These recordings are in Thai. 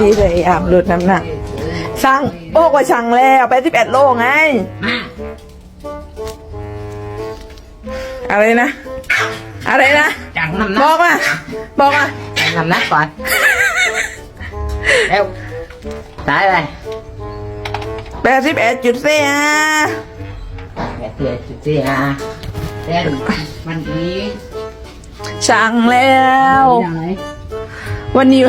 ที่พยายามลดน้ำหนักช่างโอ้กว่าช่างแล้วไปสิบเอ็ดโลไงมาอะไรนะ อะไรนะ จังน้ำหบนัอกกมาบอกมาจังน้ำหนักก่อน เร็วตายไปแปดสิบเอ็ดจุดสี่อะแกเสียจุดสี่อะเต้นมันดีช่างแล้วยังไงวันนี้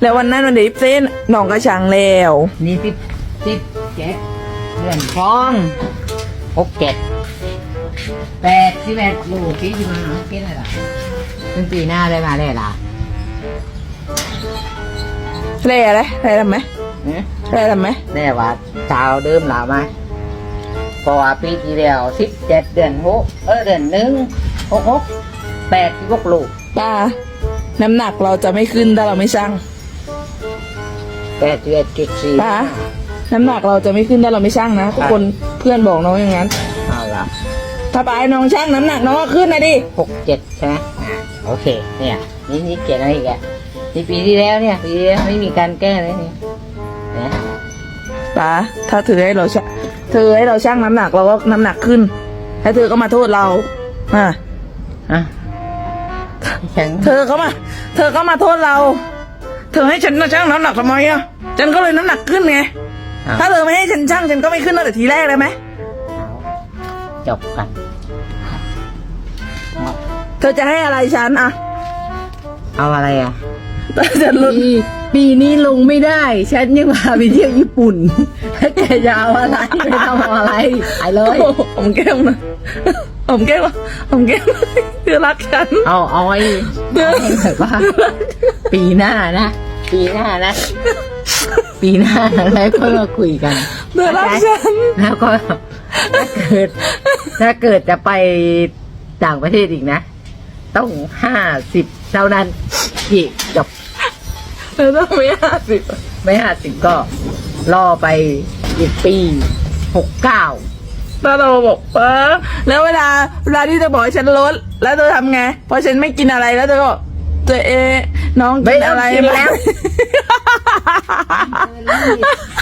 แล้ววันนั้นวันเดียวเส้นน้องก็ช่างแล้ว นี่สิบสิบเจ็ดเดือนฟองหกเจ็ดแปดสิบแปดลูกพี่ที่มาหาพี่อะไรล่ะซึ่งปีหน้าได้มาได้ล่ะเล่อะไรเล่ทำไหมหือเล่ทำไหมแน่ว่าชาวเดิมหลามาเพราะว่าปีที่แล้วสิบเจ็ดเดือนหกเออเดือนหนึ่งหกหกแปดสิบหกลูกป้า น้ำหนักเราจะไม่ขึ้นถ้าเราไม่ช่าง แปดสิบเอ็ดจุดสี่ป้าน้ำหนักเราจะไม่ขึ้นถ้าเราไม่ช่างนะทุกคนเพื่อนบอกน้องอย่างนั้นเอาละถ้าป้าให้น้องช่างน้ำหนักน้องก็ขึ้นนะดิหกเจ็ดใช่ไหมอ่าโอเค เนี่ย นี่นี่เขียนอะไรอีกอะนี่ปีที่แล้วเนี่ย ปีที่แล้วไม่มีการแก้เลยเนี่ยนะป้าถ้าเธอให้เราช่างเธอให้เราช่างน้ำหนักเราก็น้ำหนักขึ้นแล้วเธอก็มาโทษเราอะอะแข็งเธอก็มา เธอก็มาโทษเรา เธอให้ฉันช่างน้ำหนักทำไมอะ ฉันก็เลยน้ำหนักขึ้นไงเอาถ้าเธอไม่ให้ฉันช่างฉันก็ไม่ขึ้นตั้งแต่ทีแรกเลยไหมเอาจบกันเธอจะให้อะไรฉันอะ เอาอะไรอะฉันลดปีปีนี้ลงไม่ได้ ฉันยังพาไปเที่ยวญี่ปุ่นถ้าแกจะเอาอะไรไม่ต้องเอาอะไรไปเลยโอ้โหผมแก้มนะผมแก้มผมแก้มเธอรักฉัน เอาเอาไว้เธอให้แบบว่า ปีหน้านะ ปีหน้านะ ปีหน้าแล้วก็มาคุยกันเธอรักฉันแล้วก็ถ้าเกิด ถ้าเกิดจะไปต่างประเทศอีกนะ ต้องห้าสิบเท่านั้นอีกจบเธอต้องไม่ห้าสิบไม่ห้าสิบก็ รอไปอีกปีหกเก้าแล้วเราบอกเออแล้วเวลาเวลาที่เธอบอกให้ฉันลดแล้วเธอทำไงพอฉันไม่กินอะไรแล้วเธอก็บอกเธอเอะ น้องกินอะไรไม่ต้องกินแล้วม